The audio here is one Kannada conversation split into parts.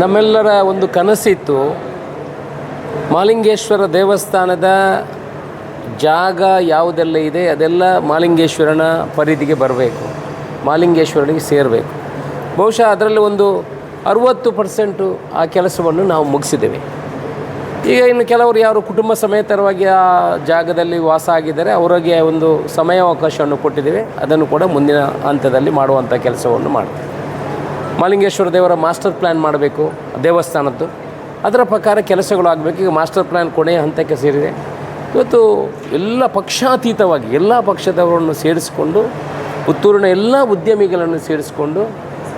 ನಮ್ಮೆಲ್ಲರ ಒಂದು ಕನಸಿತ್ತು ಮಾಲಿಂಗೇಶ್ವರ ದೇವಸ್ಥಾನದ ಜಾಗ ಯಾವುದೆಲ್ಲ ಇದೆ ಅದೆಲ್ಲ ಮಾಲಿಂಗೇಶ್ವರನ ಪರಿಧಿಗೆ ಬರಬೇಕು, ಮಾಲಿಂಗೇಶ್ವರನಿಗೆ ಸೇರಬೇಕು. ಬಹುಶಃ ಅದರಲ್ಲಿ ಒಂದು ಅರುವತ್ತು ಪರ್ಸೆಂಟು ಆ ಕೆಲಸವನ್ನು ನಾವು ಮುಗಿಸಿದ್ದೇವೆ. ಈಗ ಇನ್ನು ಕೆಲವರು ಯಾರು ಕುಟುಂಬ ಸಮೇತರವಾಗಿ ಆ ಜಾಗದಲ್ಲಿ ವಾಸ ಆಗಿದ್ದಾರೆ, ಅವರಿಗೆ ಒಂದು ಸಮಯಾವಕಾಶವನ್ನು ಕೊಟ್ಟಿದ್ದೇವೆ, ಅದನ್ನು ಕೂಡ ಮುಂದಿನ ಹಂತದಲ್ಲಿ ಮಾಡುವಂಥ ಕೆಲಸವನ್ನು ಮಾಡ್ತೇವೆ. ಮಾಲಿಂಗೇಶ್ವರ ದೇವರ ಮಾಸ್ಟರ್ ಪ್ಲ್ಯಾನ್ ಮಾಡಬೇಕು, ದೇವಸ್ಥಾನದ್ದು. ಅದರ ಪ್ರಕಾರ ಕೆಲಸಗಳು ಆಗಬೇಕು. ಈಗ ಮಾಸ್ಟರ್ ಪ್ಲ್ಯಾನ್ ಕೊನೆಯ ಹಂತಕ್ಕೆ ಸೇರಿದೆ. ಇವತ್ತು ಎಲ್ಲ ಪಕ್ಷಾತೀತವಾಗಿ, ಎಲ್ಲ ಪಕ್ಷದವರನ್ನು ಸೇರಿಸಿಕೊಂಡು, ಪುತ್ತೂರಿನ ಎಲ್ಲ ಉದ್ಯಮಿಗಳನ್ನು ಸೇರಿಸಿಕೊಂಡು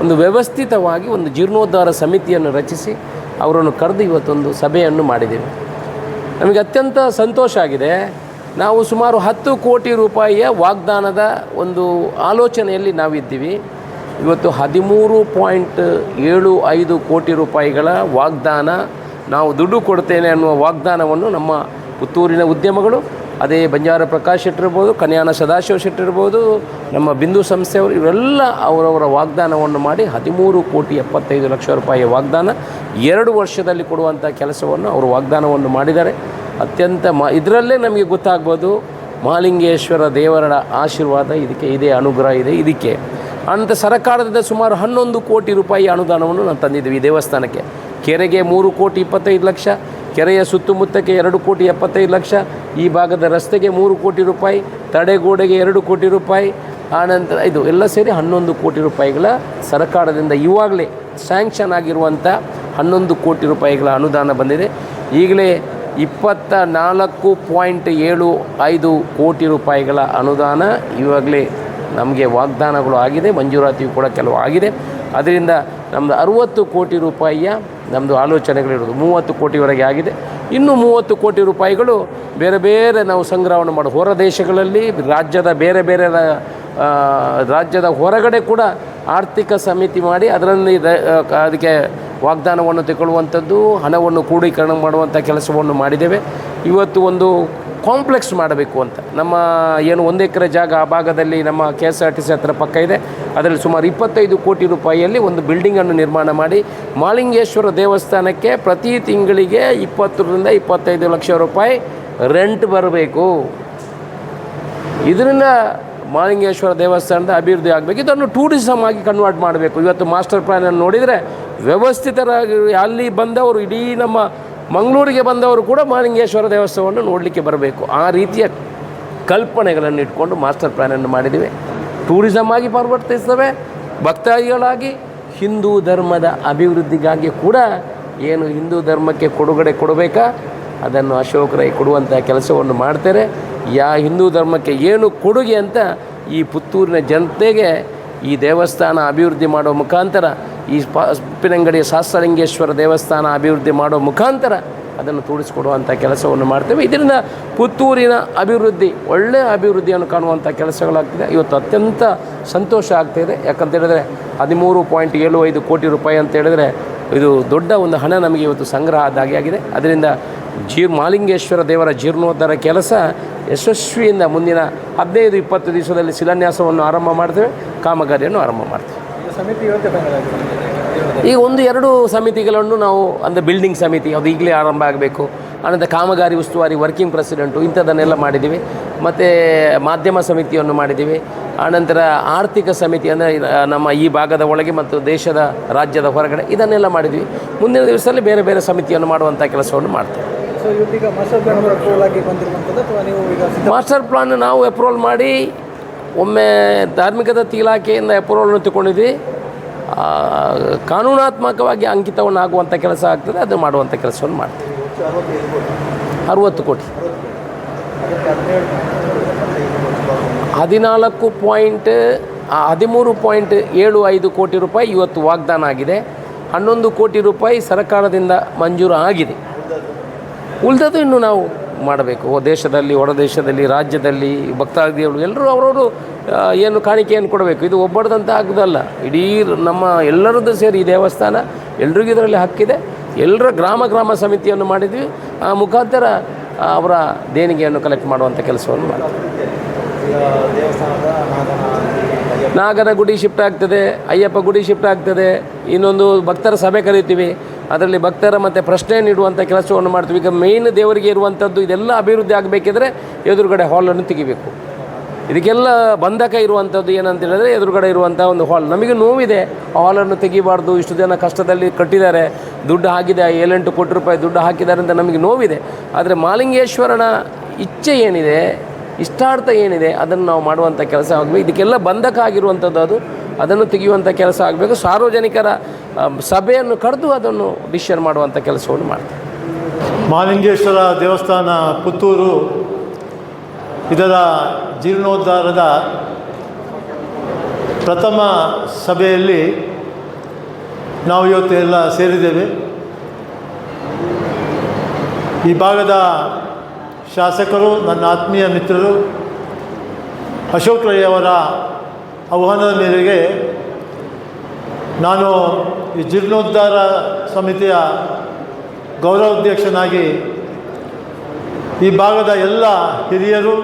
ಒಂದು ವ್ಯವಸ್ಥಿತವಾಗಿ ಒಂದು ಜೀರ್ಣೋದ್ಧಾರ ಸಮಿತಿಯನ್ನು ರಚಿಸಿ ಅವರನ್ನು ಕರೆದು ಇವತ್ತೊಂದು ಸಭೆಯನ್ನು ಮಾಡಿದ್ದೇವೆ. ನಮಗೆ ಅತ್ಯಂತ ಸಂತೋಷ ಆಗಿದೆ. ನಾವು ಸುಮಾರು ಹತ್ತು ಕೋಟಿ ರೂಪಾಯಿಯ ವಾಗ್ದಾನದ ಒಂದು ಆಲೋಚನೆಯಲ್ಲಿ ನಾವಿದ್ದೀವಿ. ಇವತ್ತು ಹದಿಮೂರು ಪಾಯಿಂಟ್ ಏಳು ಐದು ಕೋಟಿ ರೂಪಾಯಿಗಳ ವಾಗ್ದಾನ, ನಾವು ದುಡ್ಡು ಕೊಡ್ತೇನೆ ಅನ್ನುವ ವಾಗ್ದಾನವನ್ನು ನಮ್ಮ ಪುತ್ತೂರಿನ ಉದ್ಯಮಗಳು, ಅದೇ ಬಂಜಾರ ಪ್ರಕಾಶ್ ಶೆಟ್ಟಿರ್ಬೋದು ಕನ್ಯಾನ ಸದಾಶಿವ ಶೆಟ್ಟಿರ್ಬೋದು ನಮ್ಮ ಬಿಂದು ಸಂಸ್ಥೆಯವರು ಇವರೆಲ್ಲ ಅವರವರ ವಾಗ್ದಾನವನ್ನು ಮಾಡಿ ಹದಿಮೂರು ಕೋಟಿ ಎಪ್ಪತ್ತೈದು ಲಕ್ಷ ರೂಪಾಯಿಯ ವಾಗ್ದಾನ, ಎರಡು ವರ್ಷದಲ್ಲಿ ಕೊಡುವಂಥ ಕೆಲಸವನ್ನು ಅವರು ವಾಗ್ದಾನವನ್ನು ಮಾಡಿದ್ದಾರೆ. ಅತ್ಯಂತ ಮ, ಇದರಲ್ಲೇ ನಮಗೆ ಗೊತ್ತಾಗ್ಬೋದು ಮಹಾಲಿಂಗೇಶ್ವರ ದೇವರ ಆಶೀರ್ವಾದ ಇದಕ್ಕೆ ಇದೇ, ಅನುಗ್ರಹ ಇದೆ, ಇದಕ್ಕೆ. ಅಂತ ಸರ್ಕಾರದಿಂದ ಸುಮಾರು ಹನ್ನೊಂದು ಕೋಟಿ ರೂಪಾಯಿ ಅನುದಾನವನ್ನು ನಾವು ತಂದಿದ್ದೀವಿ ದೇವಸ್ಥಾನಕ್ಕೆ. ಕೆರೆಗೆ ಮೂರು ಕೋಟಿ ಇಪ್ಪತ್ತೈದು ಲಕ್ಷ, ಕೆರೆಯ ಸುತ್ತಮುತ್ತಕ್ಕೆ ಎರಡು ಕೋಟಿ ಎಪ್ಪತ್ತೈದು ಲಕ್ಷ, ಈ ಭಾಗದ ರಸ್ತೆಗೆ ಮೂರು ಕೋಟಿ ರೂಪಾಯಿ, ತಡೆಗೋಡೆಗೆ ಎರಡು ಕೋಟಿ ರೂಪಾಯಿ, ಆನಂತರ ಇದು ಎಲ್ಲ ಸೇರಿ ಹನ್ನೊಂದು ಕೋಟಿ ರೂಪಾಯಿಗಳ ಸರ್ಕಾರದಿಂದ ಇವಾಗಲೇ ಸ್ಯಾಂಕ್ಷನ್ ಆಗಿರುವಂಥ ಹನ್ನೊಂದು ಕೋಟಿ ರೂಪಾಯಿಗಳ ಅನುದಾನ ಬಂದಿದೆ. ಈಗಲೇ ಇಪ್ಪತ್ತ ನಾಲ್ಕು ಪಾಯಿಂಟ್ ಏಳು ಐದು ಕೋಟಿ ರೂಪಾಯಿಗಳ ಅನುದಾನ ಇವಾಗಲೇ ನಮಗೆ ವಾಗ್ದಾನಗಳು ಆಗಿದೆ, ಮಂಜೂರಾತಿಯು ಕೂಡ ಕೆಲವು ಆಗಿದೆ. ಅದರಿಂದ ನಮ್ಮದು ಅರುವತ್ತು ಕೋಟಿ ರೂಪಾಯಿಯ ನಮ್ಮದು ಆಲೋಚನೆಗಳಿರೋದು ಮೂವತ್ತು ಕೋಟಿವರೆಗೆ ಆಗಿದೆ. ಇನ್ನು ಮೂವತ್ತು ಕೋಟಿ ರೂಪಾಯಿಗಳು ಬೇರೆ ಬೇರೆ ನಾವು ಸಂಗ್ರಹವನ್ನು ಮಾಡೋ ಹೊರ ದೇಶಗಳಲ್ಲಿ, ರಾಜ್ಯದ ಬೇರೆ ಬೇರೆ ರಾಜ್ಯದ ಹೊರಗಡೆ ಕೂಡ ಆರ್ಥಿಕ ಸಮಿತಿ ಮಾಡಿ ಅದರಲ್ಲಿ ಅದಕ್ಕೆ ವಾಗ್ದಾನವನ್ನು ತೆಗೊಳ್ಳುವಂಥದ್ದು ಹಣವನ್ನು ಕ್ರೋಢೀಕರಣ ಮಾಡುವಂಥ ಕೆಲಸವನ್ನು ಮಾಡಿದ್ದೇವೆ. ಇವತ್ತು ಒಂದು ಕಾಂಪ್ಲೆಕ್ಸ್ ಮಾಡಬೇಕು ಅಂತ. ನಮ್ಮ ಏನು ಒಂದು ಎಕರೆ ಜಾಗ ಆ ಭಾಗದಲ್ಲಿ ನಮ್ಮ K S R T C ಹತ್ರ ಪಕ್ಕ ಇದೆ. ಅದರಲ್ಲಿ ಸುಮಾರು ಇಪ್ಪತ್ತೈದು ಕೋಟಿ ರೂಪಾಯಿಯಲ್ಲಿ ಒಂದು ಬಿಲ್ಡಿಂಗನ್ನು ನಿರ್ಮಾಣ ಮಾಡಿ ಮಾಲಿಂಗೇಶ್ವರ ದೇವಸ್ಥಾನಕ್ಕೆ ಪ್ರತಿ ತಿಂಗಳಿಗೆ ಇಪ್ಪತ್ತರಿಂದ ಇಪ್ಪತ್ತೈದು ಲಕ್ಷ ರೂಪಾಯಿ ರೆಂಟ್ ಬರಬೇಕು. ಇದರಿಂದ ಮಾಲಿಂಗೇಶ್ವರ ದೇವಸ್ಥಾನದ ಅಭಿವೃದ್ಧಿ ಆಗಬೇಕು. ಇದನ್ನು ಟೂರಿಸಮ್ ಆಗಿ ಕನ್ವರ್ಟ್ ಮಾಡಬೇಕು. ಇವತ್ತು ಮಾಸ್ಟರ್ ಪ್ಲ್ಯಾನನ್ನು ನೋಡಿದರೆ ವ್ಯವಸ್ಥಿತರಾಗಿ ಅಲ್ಲಿ ಬಂದವರು ಇಡೀ ನಮ್ಮ ಮಂಗಳೂರಿಗೆ ಬಂದವರು ಕೂಡ ಮಾಲಿಂಗೇಶ್ವರ ದೇವಸ್ಥಾನವನ್ನು ನೋಡಲಿಕ್ಕೆ ಬರಬೇಕು. ಆ ರೀತಿಯ ಕಲ್ಪನೆಗಳನ್ನು ಇಟ್ಕೊಂಡು ಮಾಸ್ಟರ್ ಪ್ಲ್ಯಾನನ್ನು ಮಾಡಿದ್ದೀವಿ. ಟೂರಿಸಮ್ ಆಗಿ ಪರಿವರ್ತಿಸ್ತವೆ ಭಕ್ತಾದಿಗಳಾಗಿ, ಹಿಂದೂ ಧರ್ಮದ ಅಭಿವೃದ್ಧಿಗಾಗಿ ಕೂಡ ಏನು ಹಿಂದೂ ಧರ್ಮಕ್ಕೆ ಕೊಡುಗಡೆ ಕೊಡಬೇಕಾ? ಅದನ್ನು ಅಶೋಕ್ ರೈ ಕೊಡುವಂಥ ಕೆಲಸವನ್ನು ಮಾಡ್ತಾರೆ ಯಾ ಹಿಂದೂ ಧರ್ಮಕ್ಕೆ ಏನು ಕೊಡುಗೆ ಅಂತ ಈ ಪುತ್ತೂರಿನ ಜನತೆಗೆ ಈ ದೇವಸ್ಥಾನ ಅಭಿವೃದ್ಧಿ ಮಾಡೋ ಮುಖಾಂತರ, ಈ ಪ ಉಪ್ಪಿನಂಗಡಿಯ ಶಾಸ್ತ್ರಲಿಂಗೇಶ್ವರ ದೇವಸ್ಥಾನ ಅಭಿವೃದ್ಧಿ ಮಾಡೋ ಮುಖಾಂತರ ಅದನ್ನು ತೋರಿಸಿಕೊಡುವಂಥ ಕೆಲಸವನ್ನು ಮಾಡ್ತೇವೆ. ಇದರಿಂದ ಪುತ್ತೂರಿನ ಅಭಿವೃದ್ಧಿ ಒಳ್ಳೆಯ ಅಭಿವೃದ್ಧಿಯನ್ನು ಕಾಣುವಂಥ ಕೆಲಸಗಳಾಗ್ತಿದೆ. ಇವತ್ತು ಅತ್ಯಂತ ಸಂತೋಷ ಆಗ್ತಾಯಿದೆ ಯಾಕಂತ ಹೇಳಿದ್ರೆ ಹದಿಮೂರು ಪಾಯಿಂಟ್ ಏಳು ಐದು ಕೋಟಿ ರೂಪಾಯಿ ಅಂತ ಹೇಳಿದರೆ ಇದು ದೊಡ್ಡ ಒಂದು ಹಣ ನಮಗೆ ಇವತ್ತು ಸಂಗ್ರಹ ಆದಾಗೆ ಆಗಿದೆ. ಅದರಿಂದ ಜೀ ಮಾಲಿಂಗೇಶ್ವರ ದೇವರ ಜೀರ್ಣೋದ್ಧಾರ ಕೆಲಸ ಯಶಸ್ವಿಯಿಂದ ಮುಂದಿನ ಹದಿನೈದು ಇಪ್ಪತ್ತು ದಿವಸದಲ್ಲಿ ಶಿಲಾನ್ಯಾಸವನ್ನು ಆರಂಭ ಮಾಡ್ತೇವೆ ಕಾಮಗಾರಿಯನ್ನು ಆರಂಭ ಮಾಡ್ತೇವೆ. ಈ ಈಗ ಒಂದು ಎರಡು ಸಮಿತಿಗಳನ್ನು ನಾವು ಅಂದರೆ ಬಿಲ್ಡಿಂಗ್ ಸಮಿತಿ ಅದು ಈಗಲೇ ಆರಂಭ ಆಗಬೇಕು. ಆನಂತರ ಕಾಮಗಾರಿ ಉಸ್ತುವಾರಿ ವರ್ಕಿಂಗ್ ಪ್ರೆಸಿಡೆಂಟು ಇಂಥದ್ದನ್ನೆಲ್ಲ ಮಾಡಿದ್ದೀವಿ. ಮತ್ತು ಮಾಧ್ಯಮ ಸಮಿತಿಯನ್ನು ಮಾಡಿದ್ದೀವಿ. ಆನಂತರ ಆರ್ಥಿಕ ಸಮಿತಿ ಅಂದರೆ ನಮ್ಮ ಈ ಭಾಗದ ಒಳಗೆ ಮತ್ತು ದೇಶದ ರಾಜ್ಯದ ಹೊರಗಡೆ ಇದನ್ನೆಲ್ಲ ಮಾಡಿದ್ವಿ ಮುಂದಿನ ದಿವಸದಲ್ಲಿ ಬೇರೆ ಬೇರೆ ಸಮಿತಿಯನ್ನು ಮಾಡುವಂಥ ಕೆಲಸವನ್ನು ಮಾಡ್ತೇವೆ. ಮಾಸ್ಟರ್ ಪ್ಲಾನ್ ನೀವು ಅಪ್ರೂವಲ್ ಮಾಡಿ, ಒಮ್ಮೆ ಧಾರ್ಮಿಕ ದತ್ತಿ ಇಲಾಖೆಯಿಂದ ಅಪ್ರೂವಲ್ನ ತಗೊಂಡಿದ್ವಿ. ಕಾನೂನಾತ್ಮಕವಾಗಿ ಅಂಕಿತವನ್ನು ಆಗುವಂಥ ಕೆಲಸ ಆಗ್ತದೆ, ಅದು ಮಾಡುವಂಥ ಕೆಲಸವನ್ನು ಮಾಡ್ತೀವಿ. ಅರುವತ್ತು ಕೋಟಿ. ಹದಿನಾಲ್ಕು ಪಾಯಿಂಟ್ ಹದಿಮೂರು ಪಾಯಿಂಟ್ ಏಳು ಐದು ಕೋಟಿ ರೂಪಾಯಿ ಇವತ್ತು ವಾಗ್ದಾನ ಆಗಿದೆ. ಹನ್ನೊಂದು ಕೋಟಿ ರೂಪಾಯಿ ಸರ್ಕಾರದಿಂದ ಮಂಜೂರು ಆಗಿದೆ. ಉಳಿದದ್ದು ಇನ್ನು ನಾವು ಮಾಡಬೇಕು. ದೇಶದಲ್ಲಿ ಹೊರ ದೇಶದಲ್ಲಿ, ರಾಜ್ಯದಲ್ಲಿ, ಭಕ್ತಾದಿಗಳು ಎಲ್ಲರೂ ಅವರವರು ಏನು ಕಾಣಿಕೆಯನ್ನು ಕೊಡಬೇಕು. ಇದು ಒಬ್ಬರದಂತ ಆಗೋದಲ್ಲ ಇಡೀ ನಮ್ಮ ಎಲ್ಲರದ್ದು ಸೇರಿ ದೇವಸ್ಥಾನ ಎಲ್ರಿಗೂ ಇದರಲ್ಲಿ ಹಕ್ಕಿದೆ. ಎಲ್ಲರ ಗ್ರಾಮ ಗ್ರಾಮ ಸಮಿತಿಯನ್ನು ಮಾಡಿದ್ವಿ. ಆ ಮುಖಾಂತರ ಅವರ ದೇಣಿಗೆಯನ್ನು ಕಲೆಕ್ಟ್ ಮಾಡುವಂಥ ಕೆಲಸವನ್ನು ಮಾಡ್ತೀವಿ. ನಾಗನ ಗುಡಿ ಶಿಫ್ಟ್ ಆಗ್ತದೆ, ಅಯ್ಯಪ್ಪ ಗುಡಿ ಶಿಫ್ಟ್ ಆಗ್ತದೆ, ಇನ್ನೊಂದು ಭಕ್ತರ ಸಭೆ ಕರಿತೀವಿ. ಅದರಲ್ಲಿ ಭಕ್ತರ ಮತ್ತು ಪ್ರಶ್ನೆ ನೀಡುವಂಥ ಕೆಲಸವನ್ನು ಮಾಡ್ತೀವಿ. ಈಗ ಮೇಯ್ನ್ ದೇವರಿಗೆ ಇರುವಂಥದ್ದು ಇದೆಲ್ಲ ಅಭಿವೃದ್ಧಿ ಆಗಬೇಕಿದ್ರೆ ಎದುರುಗಡೆ ಹಾಲನ್ನು ತೆಗಿಬೇಕು. ಇದಕ್ಕೆಲ್ಲ ಬಂಧಕ ಇರುವಂಥದ್ದು ಏನಂತ ಹೇಳಿದ್ರೆ ಎದುರುಗಡೆ ಇರುವಂಥ ಒಂದು ಹಾಲ್ ನಮಗೆ ನೋವಿದೆ. ಆ ಹಾಲನ್ನು ತೆಗಿಬಾರ್ದು. ಇಷ್ಟು ಜನ ಕಷ್ಟದಲ್ಲಿ ಕಟ್ಟಿದ್ದಾರೆ. ದುಡ್ಡು ಹಾಕಿದೆ. ಏಳೆಂಟು ಕೋಟಿ ರೂಪಾಯಿ ದುಡ್ಡು ಹಾಕಿದ್ದಾರೆ ಅಂತ ನಮಗೆ ನೋವಿದೆ. ಆದರೆ ಮಾಲಿಂಗೇಶ್ವರನ ಇಚ್ಛೆ ಏನಿದೆ, ಇಷ್ಟಾರ್ಥ ಏನಿದೆ, ಅದನ್ನು ನಾವು ಮಾಡುವಂಥ ಕೆಲಸ ಆಗಬೇಕು. ಇದಕ್ಕೆಲ್ಲ ಬಂಧಕ ಆಗಿರುವಂಥದ್ದು ಅದು. ಅದನ್ನು ತೆಗೆಯುವಂಥ ಕೆಲಸ ಆಗಬೇಕು. ಸಾರ್ವಜನಿಕರ ಸಭೆಯನ್ನು ಕರೆದು ಅದನ್ನು ಡಿಸಿಷನ್ ಮಾಡುವಂಥ ಕೆಲಸವನ್ನು ಮಾಡ್ತಾರೆ. ಮಹಾಲಿಂಗೇಶ್ವರ ದೇವಸ್ಥಾನ ಪುತ್ತೂರು ಇದರ ಜೀರ್ಣೋದ್ಧಾರದ ಪ್ರಥಮ ಸಭೆಯಲ್ಲಿ ನಾವು ಇವತ್ತು ಎಲ್ಲ ಸೇರಿದ್ದೇವೆ. ಈ ಭಾಗದ ಶಾಸಕರು, ನನ್ನ ಆತ್ಮೀಯ ಮಿತ್ರರು, ಅಶೋಕ್ ರೈ ಅವರ ಆಹ್ವಾನದ ಮೇರೆಗೆ ನಾನು ಈ ಜೀರ್ಣೋದ್ಧಾರ ಸಮಿತಿಯ ಗೌರವಾಧ್ಯಕ್ಷನಾಗಿ ಈ ಭಾಗದ ಎಲ್ಲ ಹಿರಿಯರು,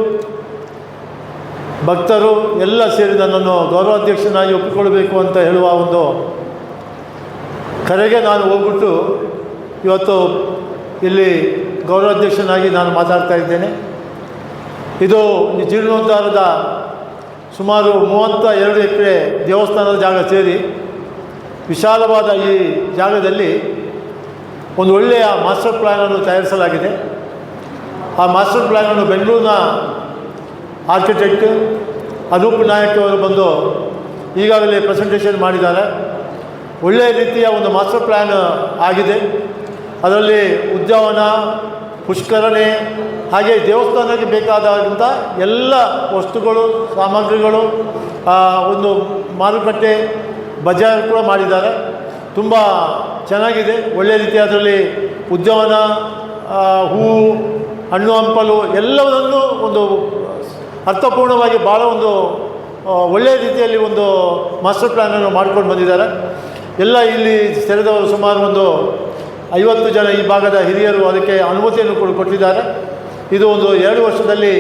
ಭಕ್ತರು ಎಲ್ಲ ಸೇರಿ ನನ್ನನ್ನು ಗೌರವಾಧ್ಯಕ್ಷನಾಗಿ ಒಪ್ಪಿಕೊಳ್ಬೇಕು ಅಂತ ಹೇಳುವ ಒಂದು ಕರೆಗೆ ನಾನು ಹೋಗ್ಬಿಟ್ಟು ಇವತ್ತು ಇಲ್ಲಿ ಗೌರವಾಧ್ಯಕ್ಷನಾಗಿ ನಾನು ಮಾತಾಡ್ತಾ ಇದ್ದೇನೆ. ಇದು ಈ ಜೀರ್ಣೋದ್ಧಾರದ ಸುಮಾರು ಮೂವತ್ತ ಎರಡು ಎಕರೆ ದೇವಸ್ಥಾನದ ಜಾಗ ಸೇರಿ ವಿಶಾಲವಾದ ಈ ಜಾಗದಲ್ಲಿ ಒಂದು ಒಳ್ಳೆಯ ಮಾಸ್ಟರ್ ಪ್ಲ್ಯಾನನ್ನು ತಯಾರಿಸಲಾಗಿದೆ. ಆ ಮಾಸ್ಟರ್ ಪ್ಲ್ಯಾನನ್ನು ಬೆಂಗಳೂರಿನ ಆರ್ಕಿಟೆಕ್ಟ್ ಅನೂಪ್ ನಾಯಕ್ ಅವರು ಬಂದು ಈಗಾಗಲೇ ಪ್ರೆಸೆಂಟೇಷನ್ ಮಾಡಿದ್ದಾರೆ. ಒಳ್ಳೆಯ ರೀತಿಯ ಒಂದು ಮಾಸ್ಟರ್ ಪ್ಲ್ಯಾನ್ ಆಗಿದೆ. ಅದರಲ್ಲಿ ಉದ್ಯಾವನ, ಪುಷ್ಕರಣೆ, ಹಾಗೆ ದೇವಸ್ಥಾನಕ್ಕೆ ಬೇಕಾದಂಥ ಎಲ್ಲ ವಸ್ತುಗಳು, ಸಾಮಗ್ರಿಗಳು ಒಂದು ಮಾರುಕಟ್ಟೆ ಬಜಾರ್ ಕೂಡ ಮಾಡಿದ್ದಾರೆ. ತುಂಬ ಚೆನ್ನಾಗಿದೆ. ಒಳ್ಳೆಯ ರೀತಿ ಅದರಲ್ಲಿ ಉದ್ಯಾನ ಹೂವು ಹಣ್ಣು, ಹಂಪಲು ಎಲ್ಲವನ್ನೂ ಒಂದು ಅರ್ಥಪೂರ್ಣವಾಗಿ ಭಾಳ ಒಂದು ಒಳ್ಳೆಯ ರೀತಿಯಲ್ಲಿ ಒಂದು ಮಾಸ್ಟರ್ ಪ್ಲ್ಯಾನನ್ನು ಮಾಡ್ಕೊಂಡು ಬಂದಿದ್ದಾರೆ. ಎಲ್ಲ ಇಲ್ಲಿ ತೆರೆದವರು ಸುಮಾರು ಒಂದು ಐವತ್ತು ಜನ ಈ ಭಾಗದ ಹಿರಿಯರು ಅದಕ್ಕೆ ಅನುಮತಿಯನ್ನು ಕೂಡ ಕೊಟ್ಟಿದ್ದಾರೆ. ಇದು ಒಂದು ಎರಡು ವರ್ಷದಲ್ಲಿ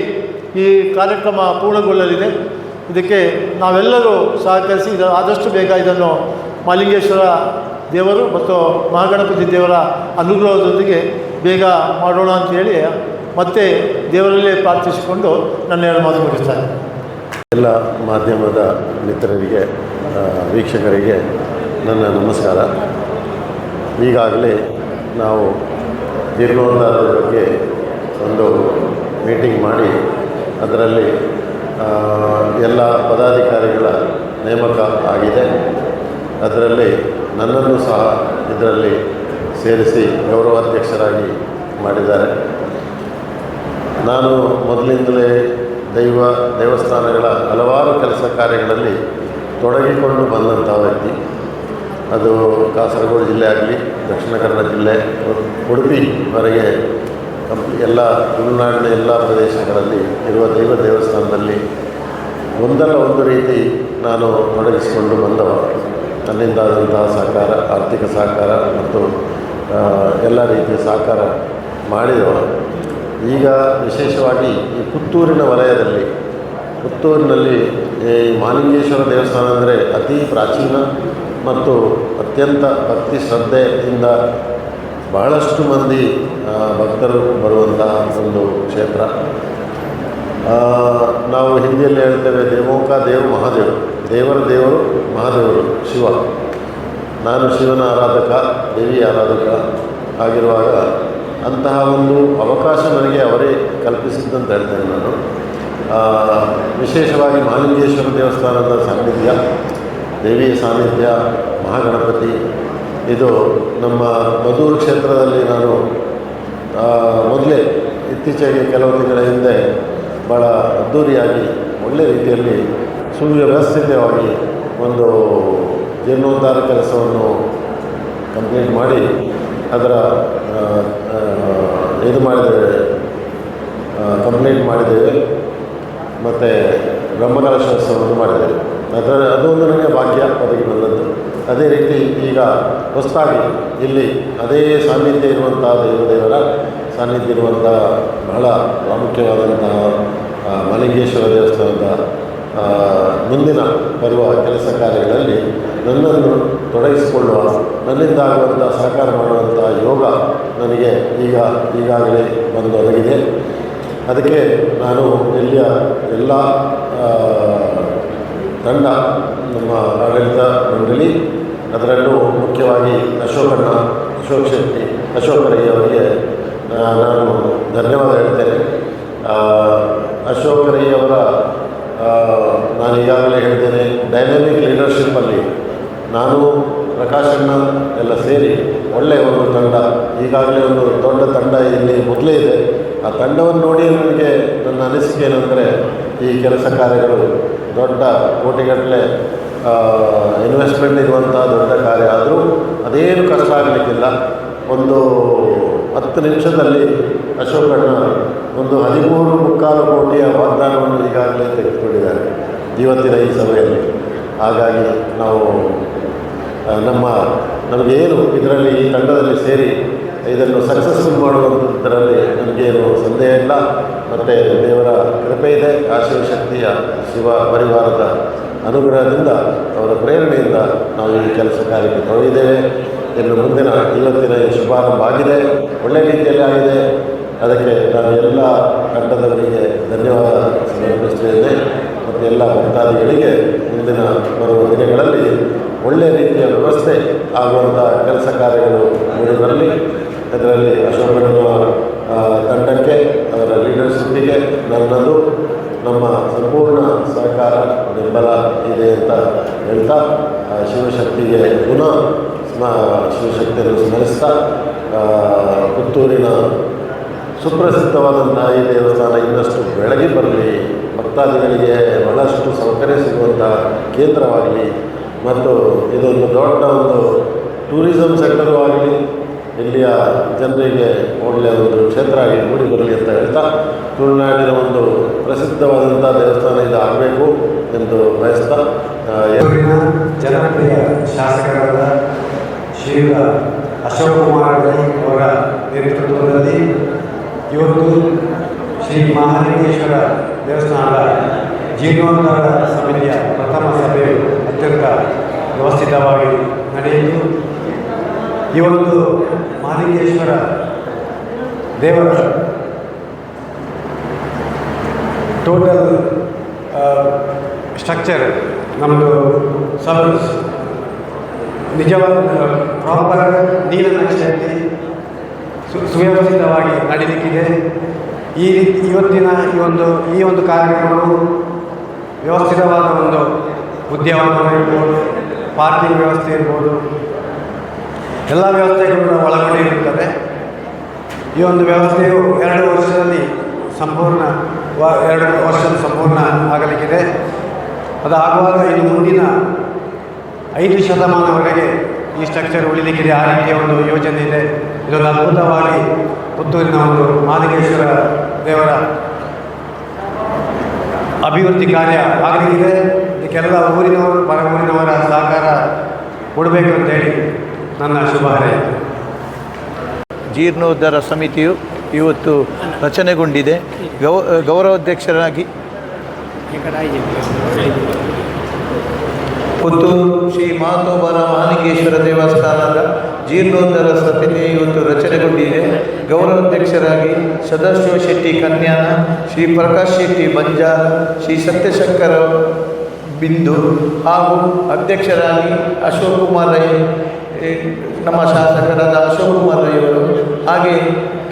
ಈ ಕಾರ್ಯಕ್ರಮ ಪೂರ್ಣಗೊಳ್ಳಲಿದೆ. ಇದಕ್ಕೆ ನಾವೆಲ್ಲರೂ ಸಹಕರಿಸಿ ಇದು ಆದಷ್ಟು ಬೇಗ ಇದನ್ನು ಮಾಲಿಂಗೇಶ್ವರ ದೇವರು ಮತ್ತು ಮಹಾಗಣಪತಿ ದೇವರ ಅನುಗ್ರಹದೊಂದಿಗೆ ಬೇಗ ಮಾಡೋಣ ಅಂತ ಹೇಳಿ ಮತ್ತೆ ದೇವರಲ್ಲೇ ಪ್ರಾರ್ಥಿಸಿಕೊಂಡು ನನ್ನ ಎರಡು ಮಾತು ಮುಗಿಸ್ತಾರೆ ಎಲ್ಲ ಮಾಧ್ಯಮದ ಮಿತ್ರರಿಗೆ ವೀಕ್ಷಕರಿಗೆ ನನ್ನ ನಮಸ್ಕಾರ. ಈಗಾಗಲೇ ನಾವು ಜೀರ್ಣೋದ್ಧಾರದ ಬಗ್ಗೆ ಒಂದು ಮೀಟಿಂಗ್ ಮಾಡಿ ಅದರಲ್ಲಿ ಎಲ್ಲ ಪದಾಧಿಕಾರಿಗಳ ನೇಮಕ ಆಗಿದೆ. ಅದರಲ್ಲಿ ನನ್ನನ್ನು ಸಹ ಇದರಲ್ಲಿ ಸೇರಿಸಿ ಗೌರವಾಧ್ಯಕ್ಷರಾಗಿ ಮಾಡಿದ್ದಾರೆ. ನಾನು ಮೊದಲಿಂದಲೇ ದೈವ ದೇವಸ್ಥಾನಗಳ ಹಲವಾರು ಕೆಲಸ ಕಾರ್ಯಗಳಲ್ಲಿ ತೊಡಗಿಕೊಂಡು ಬಂದಂಥ ವ್ಯಕ್ತಿ. ಅದು ಕಾಸರಗೋಡು ಜಿಲ್ಲೆ ಆಗಲಿ, ದಕ್ಷಿಣ ಕನ್ನಡ ಜಿಲ್ಲೆ, ಉಡುಪಿವರೆಗೆ ಎಲ್ಲ ತುಳುನಾಡಿನ ಎಲ್ಲ ಪ್ರದೇಶಗಳಲ್ಲಿ ಇರುವ ದೈವ ದೇವಸ್ಥಾನದಲ್ಲಿ ಒಂದಲ್ಲ ಒಂದು ರೀತಿ ನಾನು ತೊಡಗಿಸಿಕೊಂಡು ಬಂದವ. ನನ್ನಿಂದಾದಂತಹ ಸಹಕಾರ, ಆರ್ಥಿಕ ಸಹಕಾರ ಮತ್ತು ಎಲ್ಲ ರೀತಿಯ ಸಹಕಾರ ಮಾಡಿದವ. ಈಗ ವಿಶೇಷವಾಗಿ ಈ ಪುತ್ತೂರಿನ ವಲಯದಲ್ಲಿ, ಪುತ್ತೂರಿನಲ್ಲಿ ಈ ಮಾಲಿಂಗೇಶ್ವರ ದೇವಸ್ಥಾನ ಅಂದರೆ ಅತಿ ಪ್ರಾಚೀನ ಮತ್ತು ಅತ್ಯಂತ ಭಕ್ತಿ ಶ್ರದ್ಧೆಯಿಂದ ಬಹಳಷ್ಟು ಮಂದಿ ಭಕ್ತರು ಬರುವಂತಹ ಒಂದು ಕ್ಷೇತ್ರ. ನಾವು ಹಿಂದಿಯಲ್ಲಿ ಹೇಳ್ತೇವೆ, ದೇವೋಕ ದೇವ ಮಹಾದೇವ. ದೇವರ ದೇವರು ಮಹಾದೇವರು ಶಿವ. ನಾನು ಶಿವನ ಆರಾಧಕ, ದೇವಿ ಆರಾಧಕ ಆಗಿರುವಾಗ ಅಂತಹ ಒಂದು ಅವಕಾಶ ನನಗೆ ಅವರೇ ಕಲ್ಪಿಸಿದ್ದಂತ ಹೇಳ್ತೇನೆ ನಾನು. ವಿಶೇಷವಾಗಿ ಮಹಾಲಿಂಗೇಶ್ವರ ದೇವಸ್ಥಾನದ ಸಾನ್ನಿಧ್ಯ, ದೇವಿಯ ಸಾನ್ನಿಧ್ಯ, ಮಹಾಗಣಪತಿ ಇದು ನಮ್ಮ ಮಧೂರು ಕ್ಷೇತ್ರದಲ್ಲಿ ನಾನು ಮೊದಲೇ ಇತ್ತೀಚೆಗೆ ಕೆಲವು ತಿಂಗಳ ಹಿಂದೆ ಭಾಳ ಅದ್ಧೂರಿಯಾಗಿ ಒಳ್ಳೆಯ ರೀತಿಯಲ್ಲಿ ಸುವ್ಯವಸ್ಥಿತವಾಗಿ ಒಂದು ಜೀರ್ಣೋದ್ಧಾರ ಕೆಲಸವನ್ನು ಕಂಪ್ಲೀಟ್ ಮಾಡಿ, ಅದರ ಇದು ಮಾಡಿದ್ದೇವೆ. ಕಂಪ್ಲೀಟ್ ಮಾಡಿದ್ದೇವೆ. ಮತ್ತು ಬ್ರಹ್ಮಕಲಶೋತ್ಸವವನ್ನು ಮಾಡಿದ್ದೇವೆ. ಅದರ, ಅದೊಂದು ನನಗೆ ಭಾಗ್ಯ ಒದಗಿ ಬಂದದ್ದು ಅದೇ ರೀತಿ ಈಗ ಹೊಸದಾಗಿ ಇಲ್ಲಿ ಅದೇ ಸಾನ್ನಿಧ್ಯ ಇರುವಂಥ ದೇವದೇವರ ಸಾನ್ನಿಧ್ಯ ಇರುವಂಥ ಬಹಳ ಪ್ರಾಮುಖ್ಯವಾದಂತಹ ಮಲಿಂಗೇಶ್ವರ ದೇವಸ್ಥಾನದ ಮುಂದಿನ ಬರುವ ಕೆಲಸ ಕಾರ್ಯಗಳಲ್ಲಿ ನನ್ನನ್ನು ತೊಡಗಿಸಿಕೊಳ್ಳುವ ನನ್ನಿಂದಾಗುವಂಥ ಸಹಕಾರ ಮಾಡುವಂಥ ಯೋಗ ನನಗೆ ಈಗ ಈಗಾಗಲೇ ಬಂದು ಒದಗಿದೆ. ಅದಕ್ಕೆ ನಾನು ಇಲ್ಲಿಯ ಎಲ್ಲ ತಂಡ ನಮ್ಮ ಆಡಳಿತ ಮಂಡಳಿ ಅದರಲ್ಲೂ ಮುಖ್ಯವಾಗಿ ಅಶೋಕಣ್ಣ ಅಶೋಕ್ ಶೆಟ್ಟಿ, ಅಶೋಕ್ ರೈ ಅವರಿಗೆ ನಾನು ಧನ್ಯವಾದ ಹೇಳ್ತೇನೆ. ಅವರ ನಾನು ಈಗಾಗಲೇ ಹೇಳಿದ್ದೇನೆ ಡೈನಾಮಿಕ್ ಲೀಡರ್ಶಿಪ್ಪಲ್ಲಿ ನಾನು ಪ್ರಕಾಶಣ್ಣ ಎಲ್ಲ ಸೇರಿ ಒಳ್ಳೆಯ ಒಂದು ತಂಡ, ಈಗಾಗಲೇ ಒಂದು ದೊಡ್ಡ ತಂಡ ಇಲ್ಲಿ ಮೊದಲೇ ಇದೆ. ಆ ತಂಡವನ್ನು ನೋಡಿ ನನಗೆ ನನ್ನ ಅನಿಸಿಕೆ ಏನಂದರೆ ಈ ಕೆಲಸ ಕಾರ್ಯಗಳು ದೊಡ್ಡ ಕೋಟಿಗಟ್ಟಲೆ ಇನ್ವೆಸ್ಟ್ಮೆಂಟ್ ಇರುವಂಥ ದೊಡ್ಡ ಕಾರ್ಯ ಆದರೂ ಅದೇನು ಕಷ್ಟ ಆಗಲಿಕ್ಕಿಲ್ಲ ಒಂದು ಹತ್ತು ನಿಮಿಷದಲ್ಲಿ ಅಶೋಕಣ್ಣ ಒಂದು ಹದಿಮೂರು ಮುಕ್ಕಾಲು ಕೋಟಿಯ ವಾಗ್ದಾನವನ್ನು ಈಗಾಗಲೇ ತೆಗೆದುಕೊಂಡಿದ್ದಾರೆ ಇವತ್ತಿನ ಈ ಸಭೆಯಲ್ಲಿ. ಹಾಗಾಗಿ ನಾವು ನಮ್ಮ, ನಮಗೇನು ಇದರಲ್ಲಿ ಈ ತಂಡದಲ್ಲಿ ಸೇರಿ ಇದನ್ನು ಸಕ್ಸಸ್ಫುಲ್ ಮಾಡುವಂಥದ್ದರಲ್ಲಿ ನನಗೇನು ಸಂದೇಹ ಇಲ್ಲ. ಮತ್ತು ದೇವರ ಕೃಪೆ ಇದೆ. ಶಕ್ತಿಯ ಶಿವ ಪರಿವಾರದ ಅನುಗ್ರಹದಿಂದ ಅವರ ಪ್ರೇರಣೆಯಿಂದ ನಾವು ಈ ಕೆಲಸ ಕಾರ್ಯಕ್ಕೆ ತೊಡಗಿದ್ದೇವೆ. ಇನ್ನು ಮುಂದಿನ ಇವತ್ತಿನ ಶುಭಾರಂಭ ಆಗಿದೆ. ಒಳ್ಳೆಯ ರೀತಿಯಲ್ಲಿ ಆಗಿದೆ. ಅದಕ್ಕೆ ನಾನು ಎಲ್ಲ ತಂಡದವರಿಗೆ ಧನ್ಯವಾದ ಸಮರ್ಪಿಸ್ತೇನೆ ಮತ್ತು ಎಲ್ಲ ಭಕ್ತಾದಿಗಳಿಗೆ ಮುಂದಿನ ಬರುವ ದಿನಗಳಲ್ಲಿ ಒಳ್ಳೆಯ ರೀತಿಯ ವ್ಯವಸ್ಥೆ ಆಗುವಂಥ ಕೆಲಸ ಕಾರ್ಯಗಳು ಮೂಡಿ ಬರಲಿ ಅದರಲ್ಲಿ ಅಶೋಕಣ್ಣನ ಆ, ತಂಡಕ್ಕೆ ಅವರ ಲೀಡರ್ಶಿಪ್ಪಿಗೆ ನನ್ನದು ನಮ್ಮ ಸಂಪೂರ್ಣ ಸಹಕಾರ ಬೆಂಬಲ ಇದೆ ಅಂತ ಹೇಳ್ತಾ ಶಿವಶಕ್ತಿಗೆ ಪುನಃ ಸ್ಮ ಶಿವಶಕ್ತಿಯನ್ನು ಸ್ಮರಿಸ್ತಾ ಪುತ್ತೂರಿನ ಸುಪ್ರಸಿದ್ಧವಾದಂಥ ಈ ದೇವಸ್ಥಾನ ಇನ್ನಷ್ಟು ಬೆಳಗಿ ಬರಲಿ. ಭಕ್ತಾದಿಗಳಿಗೆ ಬಹಳಷ್ಟು ಸೌಕರ್ಯ ಸಿಗುವಂಥ ಕೇಂದ್ರವಾಗಲಿ. ಮತ್ತು ಇದೊಂದು ದೊಡ್ಡ ಒಂದು ಟೂರಿಸಂ ಸೆಂಟರು ಆಗಲಿ. ಇಲ್ಲಿಯ ಜನರಿಗೆ ಒಳ್ಳೆಯ ಒಂದು ಕ್ಷೇತ್ರ ಆಗಿ ಮೂಡಿ ಬರಲಿ ಅಂತ ಹೇಳ್ತಾ ತುಳುನಾಡಿನ ಒಂದು ಪ್ರಸಿದ್ಧವಾದಂಥ ದೇವಸ್ಥಾನ ಇದು ಆಗಬೇಕು ಎಂದು ಬಯಸ್ತಾ ಜನಪ್ರಿಯ ಶಾಸಕರಾದ ಶ್ರೀಯುತ ಅಶೋಕ್ ಕುಮಾರ್ ಅವರ ನೇತೃತ್ವದಲ್ಲಿ ಇವತ್ತು ಶ್ರೀ ಮಹಾಲಿಂಗೇಶ್ವರ ದೇವಸ್ಥಾನದ ಜೀರ್ಣೋದ್ಧಾರ ಸಮಿತಿಯ ಪ್ರಥಮ ಸಭೆಯು ಅತ್ಯಂತ ವ್ಯವಸ್ಥಿತವಾಗಿ ನಡೆಯಿತು. ಈ ಒಂದು ಮಹಾಲಿಂಗೇಶ್ವರ ದೇವರ ಟೋಟಲ್ ಸ್ಟ್ರಕ್ಚರ್ ನಮ್ಮದು ಸಬ್ ನಿಜವಾದ ಪ್ರಾಪರ್ ನೀಲನಕ್ಷೆಯಲ್ಲಿ ಸು, ಸುವ್ಯವಸ್ಥಿತವಾಗಿ ನಡೀಲಿಕ್ಕಿದೆ. ಈ ರೀತಿ, ಇವತ್ತಿನ ಈ ಒಂದು ಈ ಒಂದು ಕಾರ್ಯಕ್ರಮವು ವ್ಯವಸ್ಥಿತವಾದ ಒಂದು ಉದ್ಯಾನವನ ಇರ್ಬೋದು ಪಾರ್ಕಿಂಗ್ ವ್ಯವಸ್ಥೆ ಇರ್ಬೋದು ಎಲ್ಲ ವ್ಯವಸ್ಥೆಗಳು ಒಳಗೊಂಡಿರುತ್ತದೆ ಈ ಒಂದು ವ್ಯವಸ್ಥೆಯು ಎರಡು ವರ್ಷದಲ್ಲಿ ಸಂಪೂರ್ಣ ಎರಡು ವರ್ಷದ ಸಂಪೂರ್ಣ ಆಗಲಿಕ್ಕಿದೆ. ಅದಾಗುವಾಗ ಇನ್ನು ಮುಂದಿನ ಐದು ಶತಮಾನವರೆಗೆ ಈ ಸ್ಟ್ರಕ್ಚರ್ ಉಳಿಲಿಕ್ಕಿದೆ. ಆ ರೀತಿಯ ಒಂದು ಯೋಜನೆ ಇದೆ. ಇದೊಂದು ಅದ್ಭುತವಾಗಿ ಪುತ್ತೂರಿನ ಒಂದು ಮಾಲಿಕೇಶ್ವರ ದೇವರ ಅಭಿವೃದ್ಧಿ ಕಾರ್ಯ ಆಗಲಿಕ್ಕಿದೆ. ಇದಕ್ಕೆಲ್ಲ ಊರಿನವರು ಪರ ಊರಿನವರ ಸಹಕಾರ ಕೊಡಬೇಕು ಅಂತೇಳಿ ನನ್ನ ಶುಭ ಜೀರ್ಣೋದ್ಧಾರ ಸಮಿತಿಯು ಇವತ್ತು ರಚನೆಗೊಂಡಿದೆ. ಗೌ, ಗೌರವಾಧ್ಯಕ್ಷರಾಗಿ ಪುತ್ತೂರು ಶ್ರೀ ಮಾತೋಬರ ಮಹಾಲಿಂಗೇಶ್ವರ ದೇವಸ್ಥಾನದ ಜೀರ್ಣೋದ್ಧಾರ ಸಮಿತಿ ಇವತ್ತು ರಚನೆಗೊಂಡಿದೆ. ಗೌರವಾಧ್ಯಕ್ಷರಾಗಿ ಸದಾಶಿವ ಶೆಟ್ಟಿ ಕನ್ಯಾನ, ಶ್ರೀ ಪ್ರಕಾಶ್ ಶೆಟ್ಟಿ ಬಂಜಾರ, ಶ್ರೀ ಸತ್ಯಶಂಕರ ಬಿಂದು ಹಾಗೂ ಅಧ್ಯಕ್ಷರಾಗಿ ಅಶೋಕ್ ಕುಮಾರ್ ರೈ ನಮ್ಮ ಶಾಸಕರಾದ ಅಶೋಕ್ ಕುಮಾರ್ ರೈ ಅವರು ಹಾಗೆ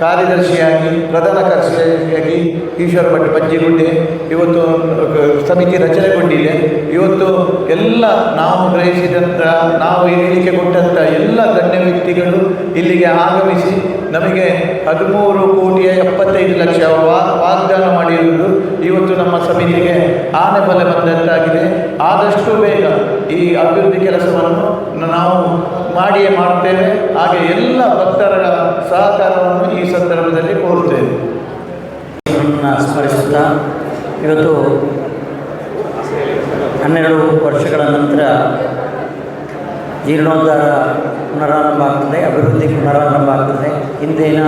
ಕಾರ್ಯದರ್ಶಿಯಾಗಿ, ಪ್ರಧಾನ ಕಾರ್ಯದರ್ಶಿಯಾಗಿ ಈಶ್ವರ ಭಟ್ ಪಂಚಿಗುಂಡೆ, ಇವತ್ತು ಸಮಿತಿ ರಚನೆಗೊಂಡಿದೆ. ಇವತ್ತು ಎಲ್ಲ ನಾವು ಗ್ರಹಿಸಿದಂಥ ನಾವು ಹೇಳಿಕೆ ಕೊಟ್ಟಂಥ ಎಲ್ಲ ಗಣ್ಯ ವ್ಯಕ್ತಿಗಳು ಇಲ್ಲಿಗೆ ಆಗಮಿಸಿ ನಮಗೆ ಹದಿಮೂರು ಕೋಟಿಯ ಎಪ್ಪತ್ತೈದು ಲಕ್ಷ ವಾಗ್ದಾನ ಮಾಡಿರುವುದು ಇವತ್ತು ನಮ್ಮ ಸಮಿತಿಗೆ ಆನೆ ಬಲೆ ಬಂದಂತಾಗಿದೆ. ಆದಷ್ಟು ಬೇಗ ಈ ಅಭಿವೃದ್ಧಿ ಕೆಲಸವನ್ನು ನಾವು ಮಾಡಿಯೇ ಮಾಡ್ತೇವೆ ಹಾಗೆ ಎಲ್ಲ ಭಕ್ತರ ಸಹಕಾರವನ್ನು ಈ ಸಂದರ್ಭದಲ್ಲಿ ಕೋರುತ್ತೇವೆ. ಸ್ಮರಿಸುತ್ತಾ ಇವತ್ತು ಹನ್ನೆರಡು ವರ್ಷಗಳ ನಂತರ ಜೀರ್ಣೋದ್ಧಾರ ಪುನರಾರಂಭ ಆಗ್ತದೆ, ಅಭಿವೃದ್ಧಿ ಪುನರಾರಂಭ ಆಗ್ತದೆ. ಹಿಂದಿನ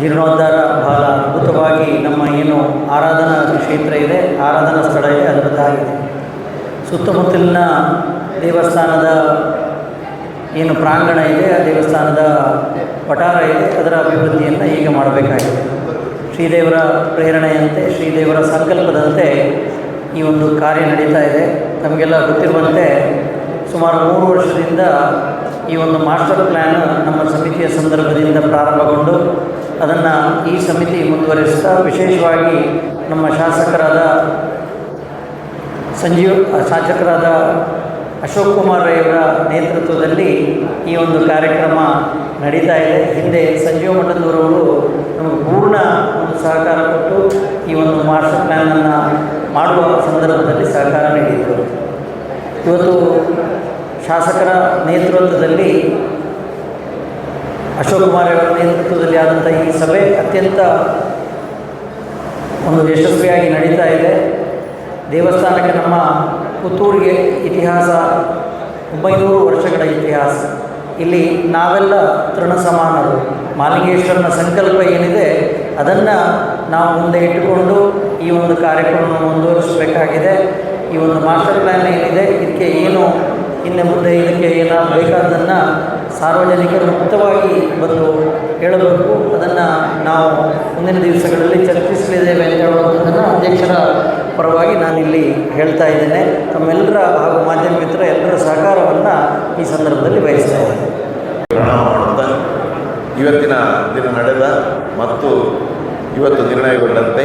ಜೀರ್ಣೋದ್ಧಾರ ಬಹಳ ಅದ್ಭುತವಾಗಿ ನಮ್ಮ ಏನು ಆರಾಧನಾ ಕ್ಷೇತ್ರ ಇದೆ, ಆರಾಧನಾ ಸ್ಥಳ ಇದೆ ಅದರದ್ದಾಗಿದೆ ಸುತ್ತಮುತ್ತಲಿನ ದೇವಸ್ಥಾನದ ಏನು ಪ್ರಾಂಗಣ ಇದೆ, ಆ ದೇವಸ್ಥಾನದ ವಠಾರ ಇದೆ, ಅದರ ಅಭಿವೃದ್ಧಿಯನ್ನು ಈಗ ಮಾಡಬೇಕಾಗಿದೆ. ಶ್ರೀದೇವರ ಪ್ರೇರಣೆಯಂತೆ, ಶ್ರೀದೇವರ ಸಂಕಲ್ಪದಂತೆ ಈ ಒಂದು ಕಾರ್ಯ ನಡೀತಾ ಇದೆ. ತಮಗೆಲ್ಲ ಗೊತ್ತಿರುವಂತೆ ಸುಮಾರು ಮೂರು ವರ್ಷದಿಂದ ಈ ಒಂದು ಮಾಸ್ಟರ್ ಪ್ಲ್ಯಾನ್ ನಮ್ಮ ಸಮಿತಿಯ ಸಂದರ್ಭದಿಂದ ಪ್ರಾರಂಭಗೊಂಡು ಅದನ್ನು ಈ ಸಮಿತಿ ಮುಂದುವರಿಸ್ತಾ ವಿಶೇಷವಾಗಿ ನಮ್ಮ ಶಾಸಕರಾದ ಸಂಜೀವ್ ಶಾಸಕರಾದ ಅಶೋಕ್ ಕುಮಾರ್ ರೈಯವರ ನೇತೃತ್ವದಲ್ಲಿ ಈ ಒಂದು ಕಾರ್ಯಕ್ರಮ ನಡೀತಾ ಇದೆ. ಹಿಂದೆ ಸಂಜೀವ ಮಠದವರವರು ನಮಗೆ ಪೂರ್ಣ ಒಂದು ಸಹಕಾರ ಕೊಟ್ಟು ಈ ಒಂದು ಮಾಸ್ಟರ್ ಪ್ಲ್ಯಾನನ್ನು ಮಾಡುವ ಸಂದರ್ಭದಲ್ಲಿ ಸಹಕಾರ ನೀಡಿದರು. ಇವತ್ತು ಶಾಸಕರ ನೇತೃತ್ವದಲ್ಲಿ, ಅಶೋಕ್ ಕುಮಾರ್ ಅವರ ನೇತೃತ್ವದಲ್ಲಿ ಆದಂಥ ಈ ಸಭೆ ಅತ್ಯಂತ ಒಂದು ಯಶಸ್ವಿಯಾಗಿ ನಡೀತಾ ಇದೆ. ದೇವಸ್ಥಾನಕ್ಕೆ ನಮ್ಮ ಪುತ್ತೂರಿಗೆ ಇತಿಹಾಸ, ಒಂಬೈನೂರು ವರ್ಷಗಳ ಇತಿಹಾಸ. ಇಲ್ಲಿ ನಾವೆಲ್ಲ ತೃಣ ಸಮಾನರು. ಮಾಲಿಂಗೇಶ್ವರನ ಸಂಕಲ್ಪ ಏನಿದೆ, ಅದನ್ನು ನಾವು ಮುಂದೆ ಇಟ್ಟುಕೊಂಡು ಈ ಒಂದು ಕಾರ್ಯಕ್ರಮವನ್ನು ಮುಂದುವರಿಸಬೇಕಾಗಿದೆ. ಈ ಒಂದು ಮಾಸ್ಟರ್ ಪ್ಲ್ಯಾನ್ ಏನಿದೆ, ಇದಕ್ಕೆ ಏನು ಇನ್ನು ಮುಂದೆ ಇದಕ್ಕೆ ಏನೋ ಬೇಕಾದ್ದನ್ನು ಸಾರ್ವಜನಿಕರು ಮುಕ್ತವಾಗಿ ಬಂದು ಹೇಳಬೇಕು. ಅದನ್ನು ನಾವು ಮುಂದಿನ ದಿವಸಗಳಲ್ಲಿ ಚರ್ಚಿಸಲಿದ್ದೇವೆ ಅಂತ ಹೇಳುವಂಥದ್ದನ್ನು ಅಧ್ಯಕ್ಷರ ಪರವಾಗಿ ನಾನಿಲ್ಲಿ ಹೇಳ್ತಾ ಇದ್ದೇನೆ. ತಮ್ಮೆಲ್ಲರ ಹಾಗೂ ಮಾಧ್ಯಮ ಮಿತ್ರ ಎಲ್ಲರ ಸಹಕಾರವನ್ನು ಈ ಸಂದರ್ಭದಲ್ಲಿ ಬಯಸ್ತಾ ಇವತ್ತಿನ ದಿನ ನಡೆದ ಮತ್ತು ಇವತ್ತು ನಿರ್ಣಯಗೊಂಡಂತೆ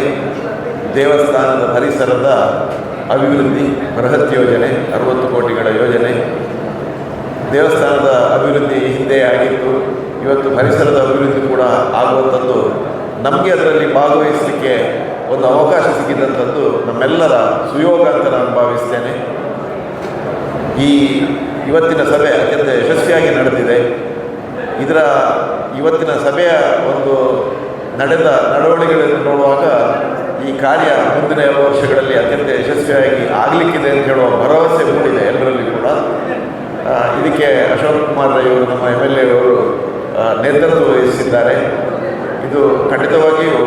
ದೇವಸ್ಥಾನದ ಪರಿಸರದ ಅಭಿವೃದ್ಧಿ ಬೃಹತ್ ಯೋಜನೆ, ಅರವತ್ತು ಕೋಟಿಗಳ ಯೋಜನೆ. ದೇವಸ್ಥಾನದ ಅಭಿವೃದ್ಧಿ ಹಿಂದೆ ಆಗಿತ್ತು. ಇವತ್ತು ಪರಿಸರದ ಅಭಿವೃದ್ಧಿ ಕೂಡ ಆಗುವಂಥದ್ದು ನಮಗೆ ಅದರಲ್ಲಿ ಭಾಗವಹಿಸಲಿಕ್ಕೆ ಒಂದು ಅವಕಾಶ ಸಿಕ್ಕಿದಂಥದ್ದು ನಮ್ಮೆಲ್ಲರ ಸುಯೋಗ ಅಂತ ನಾನು ಭಾವಿಸ್ತೇನೆ. ಈ ಇವತ್ತಿನ ಸಭೆ ಅತ್ಯಂತ ಯಶಸ್ವಿಯಾಗಿ ನಡೆದಿದೆ. ಇದರ ಇವತ್ತಿನ ಸಭೆಯ ಒಂದು ನಡೆದ ನಡವಳಿಕೆಗಳನ್ನು ನೋಡುವಾಗ ಈ ಕಾರ್ಯ ಮುಂದಿನ ಎರಡು ವರ್ಷಗಳಲ್ಲಿ ಅತ್ಯಂತ ಯಶಸ್ವಿಯಾಗಿ ಆಗಲಿಕ್ಕಿದೆ ಅಂತ ಹೇಳುವ ಭರವಸೆ ಮೂಡಿದೆ ಎಲ್ಲರಲ್ಲಿ ಕೂಡ. ಇದಕ್ಕೆ ಅಶೋಕ್ ಕುಮಾರ್ ರೈ ಅವರು ನಮ್ಮ ಎಂ ಎಲ್ ಎ ಅವರು ಆ, ನೇತೃತ್ವ ವಹಿಸಿದ್ದಾರೆ. ಇದು ಖಂಡಿತವಾಗಿಯೂ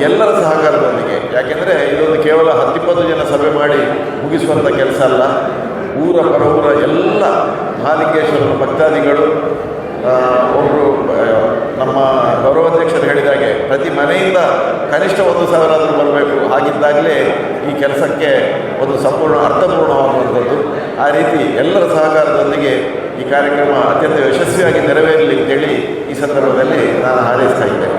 ಎಲ್ಲರ ಸಹಕಾರದೊಂದಿಗೆ. ಯಾಕೆಂದರೆ ಇದೊಂದು ಕೇವಲ ಹತ್ತಿಪ್ಪತ್ತು ಜನ ಸಭೆ ಮಾಡಿ ಮುಗಿಸುವಂಥ ಕೆಲಸ ಅಲ್ಲ. ಊರ ಪರವೂರ ಎಲ್ಲ ಮಹಾಲಿಂಗೇಶ್ವರನ ಭಕ್ತಾದಿಗಳು ಒಬ್ಬರು ನಮ್ಮ ಗೌರವಾಧ್ಯಕ್ಷರು ಹೇಳಿದಾಗೆ ಪ್ರತಿ ಮನೆಯಿಂದ ಕನಿಷ್ಠ ಒಂದು ಸಾವಿರ ಆದರೂ ಬರಬೇಕು. ಹಾಗಿದ್ದಾಗಲೇ ಈ ಕೆಲಸಕ್ಕೆ ಒಂದು ಸಂಪೂರ್ಣ ಅರ್ಥಪೂರ್ಣವಾಗುವಂಥದ್ದು. ಆ ರೀತಿ ಎಲ್ಲರ ಸಹಕಾರದೊಂದಿಗೆ ಈ ಕಾರ್ಯಕ್ರಮ ಅತ್ಯಂತ ಯಶಸ್ವಿಯಾಗಿ ನೆರವೇರಲಿ ಅಂತೇಳಿ ಈ ಸಂದರ್ಭದಲ್ಲಿ ನಾನು ಹಾರೈಸ್ತಾ ಇದ್ದೇನೆ.